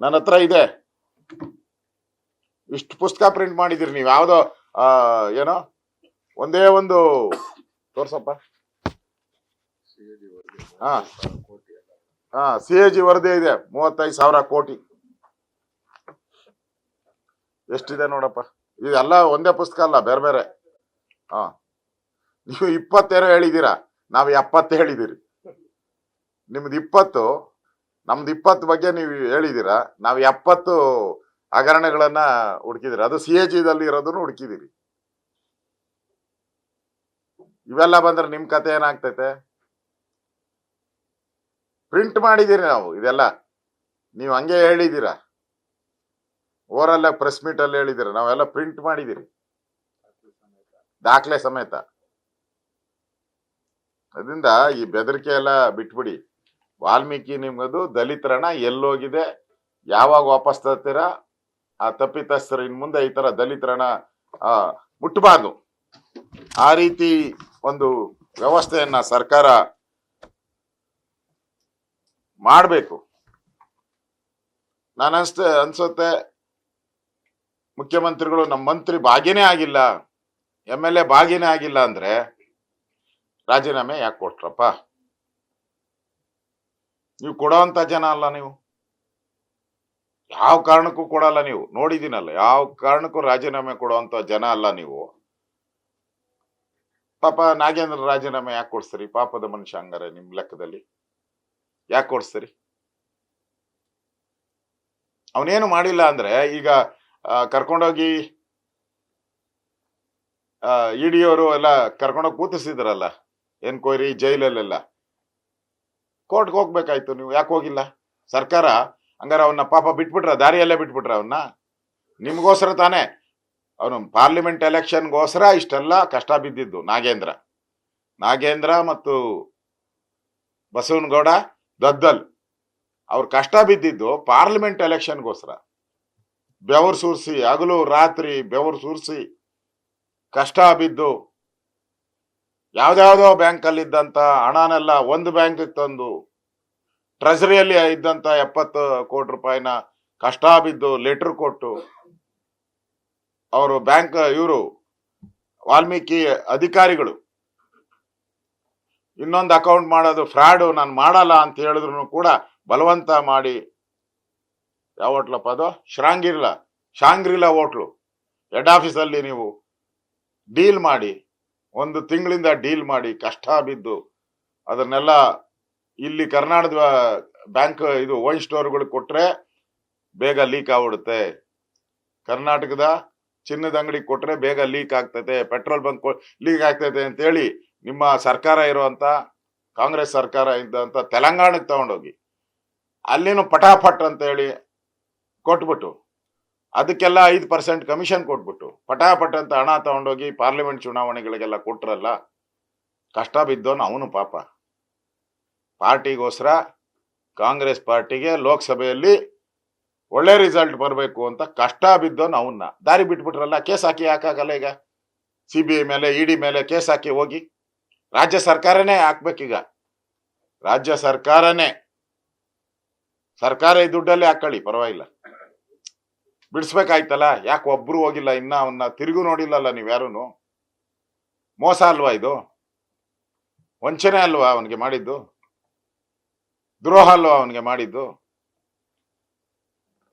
ನನ್ನ ಹತ್ರ ಇದೆ. ಇಷ್ಟು ಪುಸ್ತಕ ಪ್ರಿಂಟ್ ಮಾಡಿದಿರಿ ನೀವು. ಯಾವ್ದೋ ಏನೋ? ಒಂದೇ ಒಂದು ತೋರ್ಸಪ್ಪ. ಹಾ. ಹಾ, ಸಿ ಎ ಜಿ ವರದಿ ಇದೆ. ಮೂವತ್ತೈದು ಸಾವಿರ ಕೋಟಿ. ಎಷ್ಟಿದೆ ನೋಡಪ್ಪ. ಇದೆಲ್ಲ ಒಂದೇ ಪುಸ್ತಕ ಅಲ್ಲ, ಬೇರೆ ಬೇರೆ. ಹಾ. ನೀವು ಇಪ್ಪತ್ತೇನೋ ಹೇಳಿದ್ದೀರಾ. ನಾವು ಎಪ್ಪತ್ತು ಹೇಳಿದಿರಿ ನಿಮ್ದು ಇಪ್ಪತ್ತು ನಮ್ದು ಇಪ್ಪತ್ತು ಬಗ್ಗೆ ನೀವು ಹೇಳಿದ್ದೀರಾ ನಾವು ಎಪ್ಪತ್ತು ಹಗರಣಗಳನ್ನ ಹುಡುಕಿದಿರಿ, ಅದು ಸಿ ಎ ಜಿದಲ್ಲಿ ಇರೋದನ್ನು ಹುಡುಕಿದಿರಿ. ಇವೆಲ್ಲ ಬಂದ್ರೆ ನಿಮ್ ಕತೆ ಏನಾಗ್ತೈತೆ? ಪ್ರಿಂಟ್ ಮಾಡಿದಿರಿ ನಾವು ಇದೆಲ್ಲ. ನೀವು ಹಂಗೆ ಹೇಳಿದ್ದೀರಾ ಓರಲ್ಲ ಪ್ರೆಸ್ ಮೀಟ್ ಅಲ್ಲಿ ಹೇಳಿದಿರ, ನಾವೆಲ್ಲ ಪ್ರಿಂಟ್ ಮಾಡಿದಿರಿ. ದಾಖಲೆ ಸಮೇತ. ಅದರಿಂದ ಈ ಬೆದರಿಕೆ ಎಲ್ಲ ಬಿಟ್ಬಿಡಿ. ವಾಲ್ಮೀಕಿ ನಿಮ್ಮದು ದಲಿತರಣ ಎಲ್ಲೋಗಿದೆ. ಯಾವಾಗ ವಾಪಸ್ ತರ್ತೀರಾ? ಆ ತಪ್ಪಿತಸ್ಥರು ಇನ್ ಮುಂದೆ ಈ ತರ ದಲಿತರಣ ಮುಟ್ಟಬಾರ್ದು ಆ ರೀತಿ ಒಂದು ವ್ಯವಸ್ಥೆಯನ್ನ ಸರ್ಕಾರ ಮಾಡಬೇಕು. ನಾನು ಅನ್ಸ್ತೆ, ಅನ್ಸುತ್ತೆ, ಮುಖ್ಯಮಂತ್ರಿಗಳು ನಮ್ಮ ಮಂತ್ರಿ ಭಾಗಿನೇ ಆಗಿಲ್ಲ, ಎಂ ಎಲ್ ಎ ಭಾಗಿನೇ ಆಗಿಲ್ಲ ಅಂದ್ರೆ ರಾಜೀನಾಮೆ ಯಾಕೆ ಕೊಟ್ರಪ್ಪ? ನೀವು ಕೊಡೋಂತ ಜನ ಅಲ್ಲ ನೀವು. ಯಾವ ಕಾರಣಕ್ಕೂ ಕೊಡಲ್ಲ ನೀವು. ನೋಡಿದೀನಲ್ಲ ಯಾವ ಕಾರಣಕ್ಕೂ ರಾಜೀನಾಮೆ ಕೊಡುವಂತ ಜನ ಅಲ್ಲ ನೀವು. ಪಾಪ ನಾಗೇಂದ್ರ ರಾಜೀನಾಮೆ ಯಾಕೆ ಕೊಡ್ಸ್ತೀರಿ? ಪಾಪದ ಮನುಷ್ಯ ಹಂಗಾರೆ ನಿಮ್ ಲೆಕ್ಕದಲ್ಲಿ. ಯಾಕೆ ಕೊಡ್ಸ್ತೀರಿ? ಅವನೇನು ಮಾಡಿಲ್ಲ ಅಂದ್ರೆ ಈಗ ಕರ್ಕೊಂಡೋಗಿ ಇಡಿಯವರು ಎಲ್ಲ ಕರ್ಕೊಂಡೋಗಿ ಕೂತಿಸಿದ್ರಲ್ಲ ಎನ್ಕ್ವೈರಿ ಜೈಲಲ್ಲೆಲ್ಲ. ಕೋರ್ಟ್ಗೆ ಹೋಗ್ಬೇಕಾಯ್ತು ನೀವು, ಯಾಕೆ ಹೋಗಿಲ್ಲ? ಸರ್ಕಾರ, ಹಂಗಾರೆ ಅವನ್ನ ಪಾಪ ಬಿಟ್ಬಿಟ್ರ, ದಾರಿಯಲ್ಲೇ ಬಿಟ್ಬಿಟ್ರ ಅವನ್ನ ನಿಮ್ಗೋಸ್ಕರ ತಾನೇ. ಅವನು ಪಾರ್ಲಿಮೆಂಟ್ ಎಲೆಕ್ಷನ್ಗೋಸ್ಕರ ಇಷ್ಟೆಲ್ಲ ಕಷ್ಟ ಬಿದ್ದಿದ್ದು, ನಾಗೇಂದ್ರ. ನಾಗೇಂದ್ರ ಮತ್ತು ಬಸವನಗೌಡ ದದ್ದಲ್, ಅವ್ರು ಕಷ್ಟ ಬಿದ್ದಿದ್ದು ಪಾರ್ಲಿಮೆಂಟ್ ಎಲೆಕ್ಷನ್ಗೋಸ್ಕರ. ಬೆವರು ಸುರಿಸಿ, ಹಗಲು ರಾತ್ರಿ ಬೆವರು ಸುರಿಸಿ ಕಷ್ಟ ಬಿದ್ದು ಯಾವ್ದಾವ್ದೋ ಬ್ಯಾಂಕಲ್ಲಿ ಇದ್ದಂತ ಹಣನೆಲ್ಲ ಒಂದು ಬ್ಯಾಂಕ್ ತಂದು ಟ್ರೆಜರಿಯಲ್ಲಿ ಇದ್ದಂತ ಎಪ್ಪತ್ತು ಕೋಟಿ ರೂಪಾಯಿನ ಕಷ್ಟ ಬಿದ್ದು ಲೆಟರ್ ಕೊಟ್ಟು ಅವರು ಬ್ಯಾಂಕ್ ಇವರು ವಾಲ್ಮೀಕಿ ಅಧಿಕಾರಿಗಳು ಇನ್ನೊಂದು ಅಕೌಂಟ್ ಮಾಡೋದು ಫ್ರಾಡು ನಾನು ಮಾಡಲ್ಲ ಅಂತ ಹೇಳಿದ್ರು ಕೂಡ ಬಲವಂತ ಮಾಡಿ ಯಾವ ಹೋಟ್ಲಪ್ಪ ಅದು? ಶ್ರಾಂಗಿರ್ಲಾ ಶಾಂಗ್ರಿಲಾ ಹೋಟ್ಲು. ಹೆಡ್ ಆಫೀಸಲ್ಲಿ ನೀವು ಡೀಲ್ ಮಾಡಿ ಒಂದು ತಿಂಗಳಿಂದ ಡೀಲ್ ಮಾಡಿ ಕಷ್ಟ ಬಿದ್ದು ಅದನ್ನೆಲ್ಲ ಇಲ್ಲಿ ಕರ್ನಾಟಕದ ಬ್ಯಾಂಕ್ ಇದು ವೈನ್ ಸ್ಟೋರ್ಗಳು ಕೊಟ್ರೆ ಬೇಗ ಲೀಕ್ ಆಗ್ಬಿಡುತ್ತೆ. ಕರ್ನಾಟಕದ ಚಿನ್ನದ ಅಂಗಡಿ ಕೊಟ್ರೆ ಬೇಗ ಲೀಕ್ ಆಗ್ತೈತೆ ಪೆಟ್ರೋಲ್ ಬಂಕ್ ಲೀಕ್ ಆಗ್ತೈತೆ ಅಂತೇಳಿ ನಿಮ್ಮ ಸರ್ಕಾರ ಇರುವಂತ ಕಾಂಗ್ರೆಸ್ ಸರ್ಕಾರ ಇದ್ದಂತ ತೆಲಂಗಾಣಕ್ಕೆ ತಗೊಂಡೋಗಿ ಅಲ್ಲಿನೂ ಪಟಾಫಟ್ ಅಂತ ಹೇಳಿ ಕೊಟ್ಬಿಟ್ಟು ಅದಕ್ಕೆಲ್ಲ ಐದು ಪರ್ಸೆಂಟ್ ಕಮಿಷನ್ ಕೊಟ್ಬಿಟ್ಟು, ಪಟಾಪಟ ಅಂತ ಹಣ ತಗೊಂಡೋಗಿ ಪಾರ್ಲಿಮೆಂಟ್ ಚುನಾವಣೆಗಳಿಗೆಲ್ಲ ಕೊಟ್ರಲ್ಲ, ಕಷ್ಟ ಬಿದ್ದೋನು ಅವನು ಪಾಪ. ಪಾರ್ಟಿಗೋಸ್ಕರ ಕಾಂಗ್ರೆಸ್ ಪಾರ್ಟಿಗೆ ಲೋಕಸಭೆಯಲ್ಲಿ ಒಳ್ಳೆ ರಿಸಲ್ಟ್ ಬರಬೇಕು ಅಂತ ಕಷ್ಟ ಬಿದ್ದೋನು ಅವನ್ನ. ದಾರಿ ಬಿಟ್ಬಿಟ್ರಲ್ಲ, ಕೇಸ್ ಹಾಕಿ ಹಾಕಾಗಲ್ಲ ಈಗ? ಸಿ ಬಿ ಐ ಮೇಲೆ ಇ ಡಿ ಮೇಲೆ ಕೇಸ್ ಹಾಕಿ ಹೋಗಿ. ರಾಜ್ಯ ಸರ್ಕಾರನೇ ಹಾಕ್ಬೇಕೀಗ. ರಾಜ್ಯ ಸರ್ಕಾರನೇ. ಸರ್ಕಾರ ಈ ದುಡ್ಡಲ್ಲೇ ಹಾಕೊಳ್ಳಿ ಪರವಾಗಿಲ್ಲ. ಬಿಡಿಸ್ಬೇಕಾಯ್ತಲ್ಲ? ಯಾಕೆ ಒಬ್ರು ಹೋಗಿಲ್ಲ, ಇನ್ನ ಅವನ್ನ ತಿರುಗು ನೋಡಿಲ್ಲಲ್ಲ ನೀವ್ಯಾರೂ ಮೋಸ ಅಲ್ವಾ ಇದು? ವಂಚನೆ ಅಲ್ವಾ ಅವನಿಗೆ ಮಾಡಿದ್ದು? ದ್ರೋಹ ಅಲ್ವಾ ಅವನಿಗೆ ಮಾಡಿದ್ದು?